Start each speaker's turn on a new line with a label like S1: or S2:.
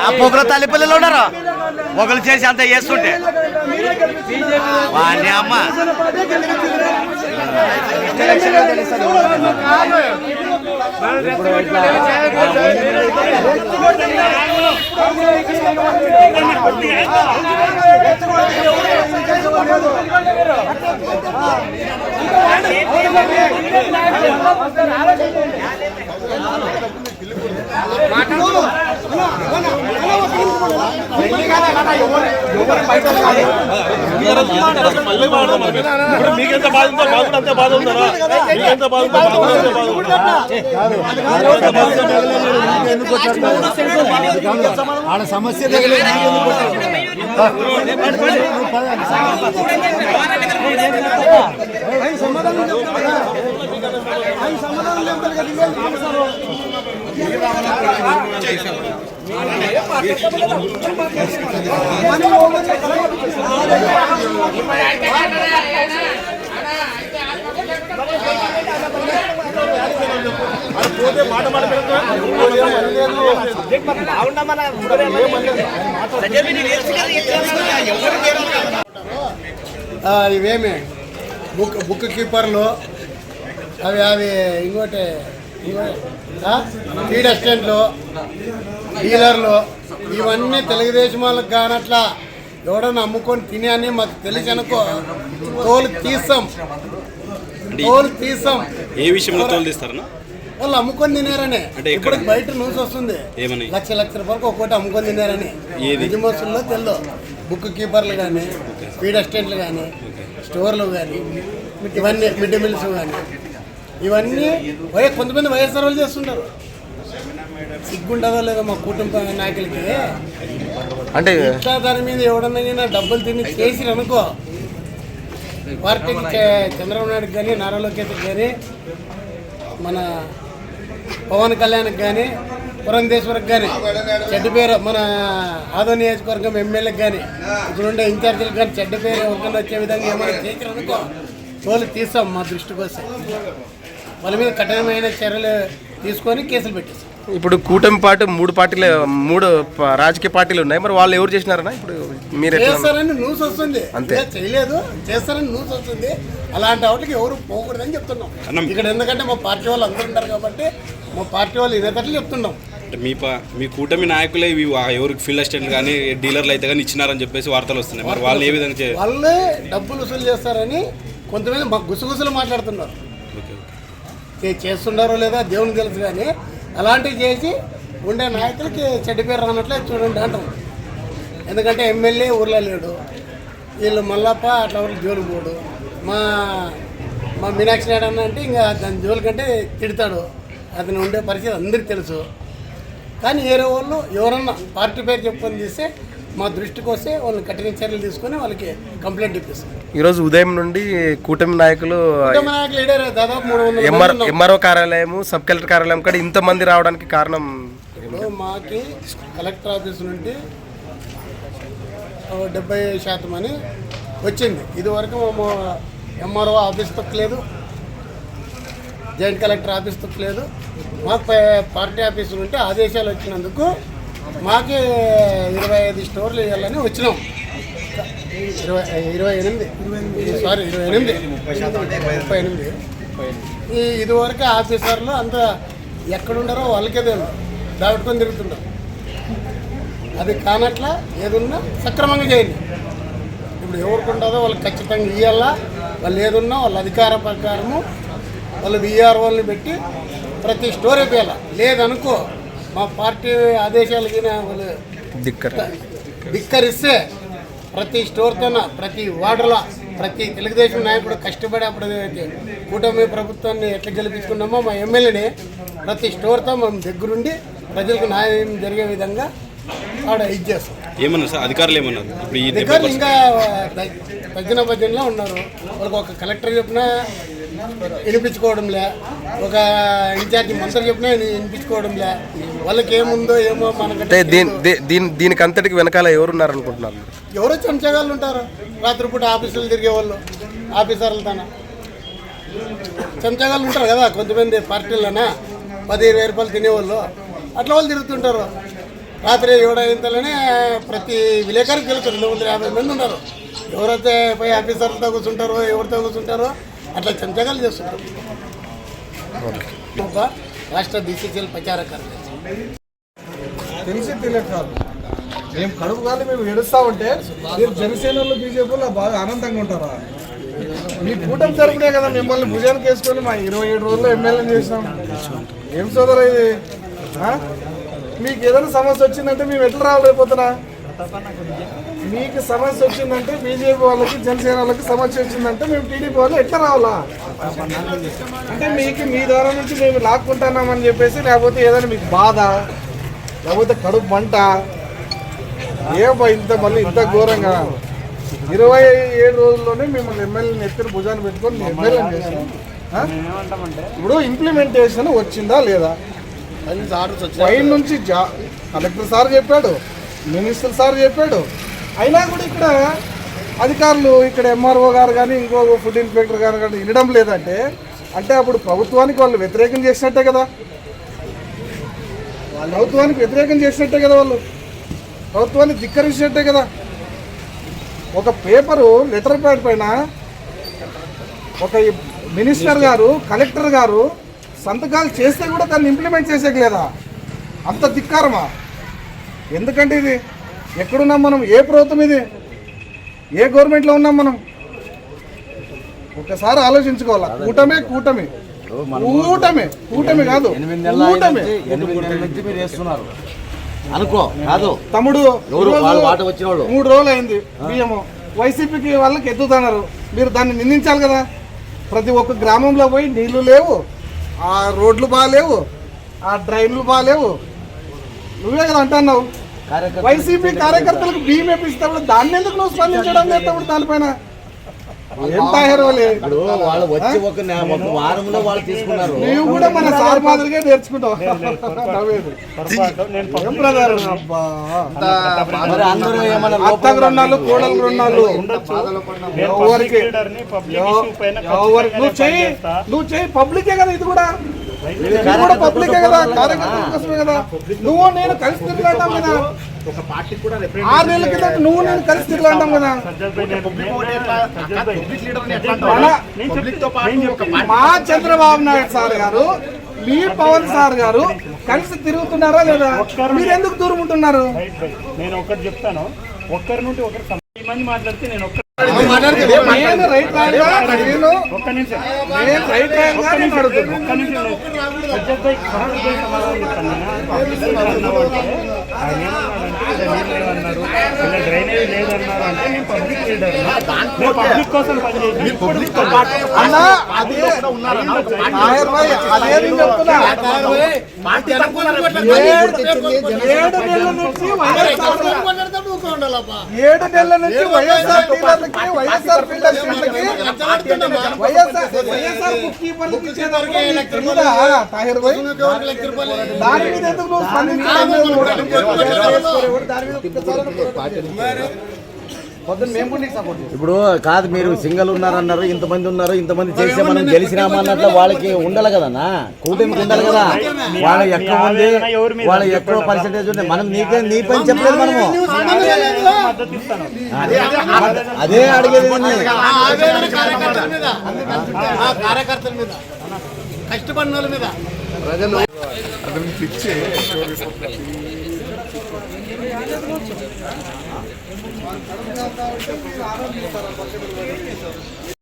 S1: ఆ పొగల తల్లి ఉన్నారు? ఒకరు చేసి అంత చేస్తుంటే వాణ్ణి అమ్మ.
S2: ఇప్పుడు మీకెంత బాధ ఉందో మాకు కూడా అంతే బాధ ఉందా మీకెంత బాధ ఉందో మాకు కూడా అంతే బాధ ఉందా
S3: ఆడ సమస్య తగలేదు నాకు ఎందుకు కొట్టావు?
S2: పోతే మాట మాట
S3: ఇవేమి? బుక్ బుక్ కీపర్లు. అవి అవి ఇంకోటి ఇంకోటి ఫీడ్ అసిస్టెంట్లు డీలర్లు. ఇవన్నీ తెలుగుదేశం వాళ్ళకి కానట్లా ఎవడన్నా అమ్ముకొని తినే అని మాకు తెలిసి అనుకో తోలు తీస్తాం. తోలు తీస్తాం.
S2: ఏ విషయంలో తోలు తీస్తారన్నా?
S3: వాళ్ళు అమ్ముకొని తినారని? ఇప్పుడు బయట న్యూస్ వస్తుంది.
S2: ఏమని?
S3: లక్ష లక్ష రూపాయలకు ఒక్కోటి అమ్ముకొని తినారని? నిజమోసుల్లో తెల్లో బుక్ కీపర్లు కానీ ఫీడ్ అసిస్టెంట్లు కానీ స్టోర్లు కానీ ఇవన్నీ మిడ్ మిల్స్ కానీ ఇవన్నీ కొంతమంది వైఎస్ఆర్ వాళ్ళు చేస్తుంటారు. సిగ్గుంటుందో లేదో మా కుటుంబ నాయకులకి?
S1: అంటే
S3: ఇట్లా దాని మీద ఎవడన్నా డబ్బులు తిని చేసి అనుకో. పార్టీకి చంద్రబాబు నాయుడుకి కానీ నారా లోకేష్కి కానీ మన పవన్ కళ్యాణ్కి కానీ పురంధేశ్వరికి కానీ చెడ్డ పేరు మన ఆదో నియోజకవర్గం ఎమ్మెల్యేకి కానీ ఇక్కడ ఉండే ఇన్ఛార్జీలకు కానీ చెడ్డ పేరు ఎవరికైనా వచ్చే విధంగా ఏమైనా చేసిరు అనుకో తోలు తీస్తాం మా దృష్టికి వస్తే వాళ్ళ మీద కఠినమైన చర్యలు తీసుకొని కేసులు పెట్టేస్తాం.
S4: ఇప్పుడు కూటమి పార్టీ మూడు పార్టీలు మూడు ప- రాజకీయ పార్టీలు ఉన్నాయి. మరి వాళ్ళు ఎవరు చేసినారన్నా? ఇప్పుడు మీరు
S3: చేస్తారని న్యూస్ వస్తుంది.
S4: అంతే.
S3: చేయలేదు. చేస్తారని న్యూస్ వస్తుంది. అలాంటి వాటికి ఎవరు పోకూడదని చెప్తున్నాం.
S2: అన్నం.
S3: ఇక్కడ ఎందుకంటే మా పార్టీ వాళ్ళు అందరూ ఉంటారు కాబట్టి మా పార్టీ వాళ్ళు ఇదేటట్లు చెప్తున్నాం.
S2: అంటే మీ ప మీ కూటమి నాయకులే ఇవి ఎవరికి ఫీల్డ్ అసిస్టెంట్ కానీ డీలర్లు అయితే కానీ ఇచ్చినారని చెప్పేసి వార్తలు వస్తున్నాయి. మరి వాళ్ళని ఏ విధంగా చే
S3: వాళ్ళే డబ్బులు వసూలు చేస్తారని కొంతమంది మాకు గుసగుసలు మాట్లాడుతున్నారు. చేస్తున్నారో లేదా దేవునికి తెలుసు కానీ అలాంటివి చేసి ఉండే నాయకులకి చెడ్డ పేరు రానట్లే చూడండి అంటారు ఎందుకంటే ఎమ్మెల్యే ఊర్లో లేడు. వీళ్ళు మల్లప్ప అట్లా వాళ్ళు జోలు పోడు. మా మా మీనాక్షి నాయుడు అన్న అంటే ఇంకా దాని జోలు కంటే తిడతాడు. అతను ఉండే పరిస్థితి అందరికీ తెలుసు. కానీ వేరే వాళ్ళు ఎవరన్నా పార్టీ పేరు చెప్పుకొని తీస్తే మా దృష్టికి వస్తే వాళ్ళని కఠిన చర్యలు తీసుకొని వాళ్ళకి కంప్లైంట్ ఇప్పిస్తాం.
S4: ఈరోజు ఉదయం నుండి కూటమి నాయకులు
S3: కుటుంబ నాయకులు లీడర్ దాదాపు మూడు
S4: ఎంఆర్. ఎంఆర్ఓ కార్యాలయము సబ్ కలెక్టర్ కార్యాలయం కూడా ఇంతమంది రావడానికి కారణం
S3: ఇప్పుడు మాకి కలెక్టర్ ఆఫీస్ నుండి డెబ్బై శాతం అని వచ్చింది. ఇదివరకు మేము ఎంఆర్ఓ ఆఫీస్ తొక్కలేదు జాయింట్ కలెక్టర్ ఆఫీస్ తొక్కలేదు మాకు పై- పార్టీ ఆఫీస్ నుండి ఆదేశాలు వచ్చినందుకు మాకి ఇరవై ఐదు స్టోర్లు ఇవ్వాలని వచ్చినాం. ఇరవై ఇరవై ఎనిమిది. సారీ ఇరవై ఎనిమిది. ముప్పై ఎనిమిది. ఈ ఇదివరకు ఆఫీసర్లు అంత ఎక్కడుండారో వాళ్ళకే తెలియదు. దాటుకొని తిరుగుతున్నారు అది కానట్లా ఏదున్నా సక్రమంగా చేయండి. ఇప్పుడు ఎవరికి ఉండదో వాళ్ళకి ఖచ్చితంగా ఇవ్వాలా వాళ్ళు ఏదున్నా వాళ్ళ అధికార ప్రకారము వాళ్ళు విఆర్ఓల్ని పెట్టి ప్రతి స్టోర్ అయిపోయాల? లేదనుకో మా పార్టీ ఆదేశాలకి ధిక్కరిస్తే ప్రతి స్టోర్తోన ప్రతి వార్డులో ప్రతి తెలుగుదేశం నాయకుడు కష్టపడి అప్పుడు అయితే కూటమి ప్రభుత్వాన్ని ఎట్లా గెలిపించుకున్నామో మా ఎమ్మెల్యేని ప్రతి స్టోర్తో మేము దగ్గరుండి ప్రజలకు న్యాయం జరిగే విధంగా ఆడ ఇది చేస్తాం.
S2: ఏమన్నారు సార్ అధికారులు ఏమన్నారు? ఇప్పుడు
S3: ఇంకా తగ్గిన భజనలో ఉన్నారు. వాళ్ళకి ఒక కలెక్టర్ చెప్పినా వినిపించుకోవడంలే ఒక ఇన్ఛార్జి మంత్రి చెప్పినా వినిపించుకోవడంలే వాళ్ళకి ఏముందో ఏమో మనకంటే
S4: దీని దీనికి అంతటికి వెనకాల ఎవరున్నారు అనుకుంటున్నారు?
S3: ఎవరో చెంచగాళ్ళు ఉంటారు. రాత్రిపూట ఆఫీసులు తిరిగే వాళ్ళు ఆఫీసర్లు తన చెంచగాళ్ళు ఉంటారు కదా కొంతమంది పార్టీలనా? పది ఇరవై రూపాయలు తినేవాళ్ళు. అట్లా వాళ్ళు తిరుగుతుంటారు. రాత్రి ఏడు అయింతలోనే ప్రతి విలేకరికి తెలుసు రెండు వందల యాభై మంది ఉన్నారు ఎవరైతే పోయి ఆఫీసర్లతో కూర్చుంటారో ఎవరితో కూర్చుంటారో అట్లా చంచగాలు చేస్తుంటారు. ఒక రాష్ట్ర బీసీసీఎల్ ప్రచార కార్యదర్శి.
S5: తెలిసి తెలియక కాదు. మేము కడుపు కాదు మేము ఏడుస్తా ఉంటే మీరు జనసేనలో బీజేపీలో బాగా ఆనందంగా ఉంటారా? మీ కూటమి తరపునే కదా మిమ్మల్ని భుజానికి వేసుకొని మా ఇరవై ఏడు రోజుల్లో ఎమ్మెల్యే చేసినాం. ఏం సోదరా ఇది ఆ? మీకు ఏదైనా సమస్య వచ్చిందంటే మేము ఎట్లా రాలేకపోతున్నా? మీకు సమస్య వచ్చిందంటే బీజేపీ వాళ్ళకి జనసేన వాళ్ళకి సమస్య వచ్చిందంటే మేము టీడీపీ వాళ్ళు ఎట్లా రావాలా? అంటే మీకు మీ ద్వారా నుంచి మేము లాక్కుంటున్నామని చెప్పేసి లేకపోతే ఏదైనా మీకు బాధ లేకపోతే కడుపు మంట ఏమో ఇంత మళ్ళీ ఇంత ఘోరంగా? ఇరవై ఏడు రోజుల్లోనే మిమ్మల్ని ఎమ్మెల్యేని ఎత్తున భుజాన్ని పెట్టుకొని ఎమ్మెల్యే చేసాం? ఇప్పుడు ఇంప్లిమెంటేషన్ వచ్చిందా లేదా? పైన నుంచి కలెక్టర్ సార్ చెప్పాడు. మినిస్టర్ సార్ చెప్పాడు. అయినా కూడా ఇక్కడ అధికారులు ఇక్కడ ఎంఆర్ఓ గారు కానీ ఇంకో ఫుడ్ ఇన్స్పెక్టర్ గారు కానీ వినడం లేదంటే అంటే అప్పుడు ప్రభుత్వానికి వాళ్ళు వ్యతిరేకం చేసినట్టే కదా. ప్రభుత్వానికి వ్యతిరేకం చేసినట్టే కదా వాళ్ళు. ప్రభుత్వాన్ని ధిక్కరించినట్టే కదా. ఒక పేపరు లెటర్ ప్యాడ్ పైన ఒక మినిస్టర్ గారు కలెక్టర్ గారు సంతకాలు చేస్తే కూడా దాన్ని ఇంప్లిమెంట్ చేసేయలేదా అంత ధిక్కారమా? ఎందుకంటే ఇది ఎక్కడున్నాం మనం? ఏ ప్రభుత్వం ఇది? ఏ గవర్నమెంట్లో ఉన్నాం మనం? ఒకసారి ఆలోచించుకోవాలా? కూటమే కూటమి. కూటమి కూటమి కాదు కూటమి.
S1: అనుకో కాదు.
S5: తమ్ముడు. మూడు రోజులు అయింది బియ్యము. వైసీపీకి వాళ్ళకి ఎత్తుతున్నారు. మీరు దాన్ని నిందించాలి కదా? ప్రతి ఒక్క గ్రామంలో పోయి నీళ్ళు లేవు. ఆ రోడ్లు బాగాలేవు ఆ డ్రైన్లు బాగాలేవు నువ్వే కదా అంటున్నావు. వైసీపీ కార్యకర్తలకు బియ్యం వేపిస్తాడు దాన్ని ఎందుకు నువ్వు స్పందించడం లేదు దానిపైన? ఏం తాహేరోలే
S1: వాళ్ళు వచ్చి ఒక నె- ఒక వారంలో వాళ్ళు తీసుకున్నారు.
S5: నీవు కూడా మన సార్ మాదిరిగా నేర్చుకుంటావు. అత్తకు రుణాలు కోడలు రుణాలు ఎవరికి? నువ్వు చెయ్యి. నువ్వు చెయ్యి. పబ్లికే కదా ఇది కూడా. ఇది కూడా పబ్లికే కదా కార్యకర్తల కోసమే కదా. నువ్వు నేను కలిసి తిరుగులాంటాం కదా. ఆరు నెలల కింద నువ్వు నేను కలిసి తిరుగులాంటాం కదా. మా చంద్రబాబు నాయుడు సార్ గారు మీ పవన్ సార్ గారు కలిసి తిరుగుతున్నారా లేదా? మీరు ఎందుకు దూరం ఉంటున్నారు?
S6: నేను ఒకటి చెప్తాను. ఒక్కరి నుండి ఒకరు మంది మాట్లాడితే నేను ఒక్క
S5: నేను రైట్
S6: ఇలా డ్రైనేజ్ లేదన్నారు అంటే నేను పబ్లిక్ లీడర్ పబ్లిక్ కోసం పనిచేసి
S5: చెప్తున్నా
S3: పార్టీ
S5: ఏడు నెలల నుంచి వైఎస్ఆర్ ఏడు నెలల నుంచి వైఎస్ఆర్ డీలర్లకి వైఎస్ఆర్ ఫీల్డర్ స్టేట్లకి వైఎస్ఆర్ వైఎస్ఆర్ బుక్ కీపర్లకి ఇచ్చేటప్పుడు నీకు తెలీదా, తాహిర్ భాయ్ దాని మీద ఎందుకు నువ్వు స్పందించడం లేదు? దాని మీద
S1: ఇప్పుడు కాదు మీరు సింగల్ ఉన్నారన్నారు ఇంతమంది ఉన్నారు ఇంతమంది చేస్తే మనం గెలిచినామన్నట్లు వాళ్ళకి ఉండాలి కదన్నా కూటమికి ఉండాలి కదా వాళ్ళ ఎక్కువ ఉంది వాళ్ళ ఎక్కువ పర్సెంటేజ్ ఉంది మనం నీకే నీ పని చెప్పలేదు మనము అదే అడిగేది
S3: కార్యకర్తల మీద ఆ కార్యకర్తల మీద కష్టపడిన వాళ్ళ మీద
S5: అతనికి పిచ్చి